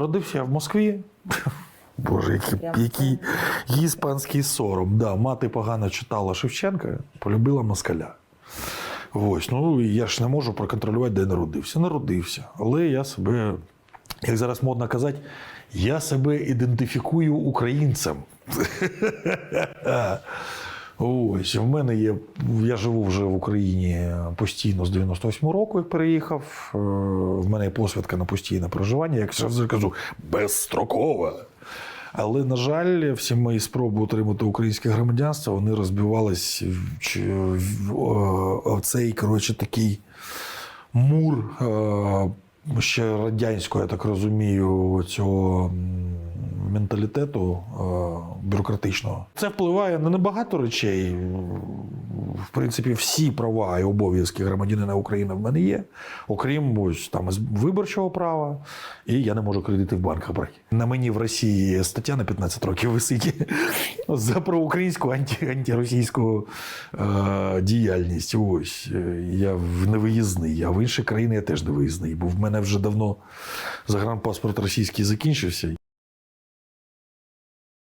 Народився я в Москві. Боже, який, який іспанський сором. Да, мати погано читала Шевченка, полюбила москаля. Ось, ну я ж не можу проконтролювати, де народився. Народився. Але я себе, як зараз модно казати, я себе ідентифікую українцем. Ось, в мене є. Я живу вже в Україні постійно з 98-го року, як переїхав. Е, В мене є посвідка на постійне проживання, як завжди кажу, безстрокове. Але, на жаль, всі мої спроби отримати українське громадянство вони розбивались в, о цей, коротше, такий мур е, ще радянського, я так розумію, цього менталітету е, бюрократичного. Це впливає на небагато речей. В принципі, всі права і обов'язки громадянина України в мене є, окрім ось там виборчого права, і я не можу кредити в банках брати. На мені в Росії стаття на 15 років висить за проукраїнську анті, антиросійську е, діяльність. Ось я не виїзний, а в інші країни я теж не виїзний, бо в мене вже давно загранпаспорт російський закінчився.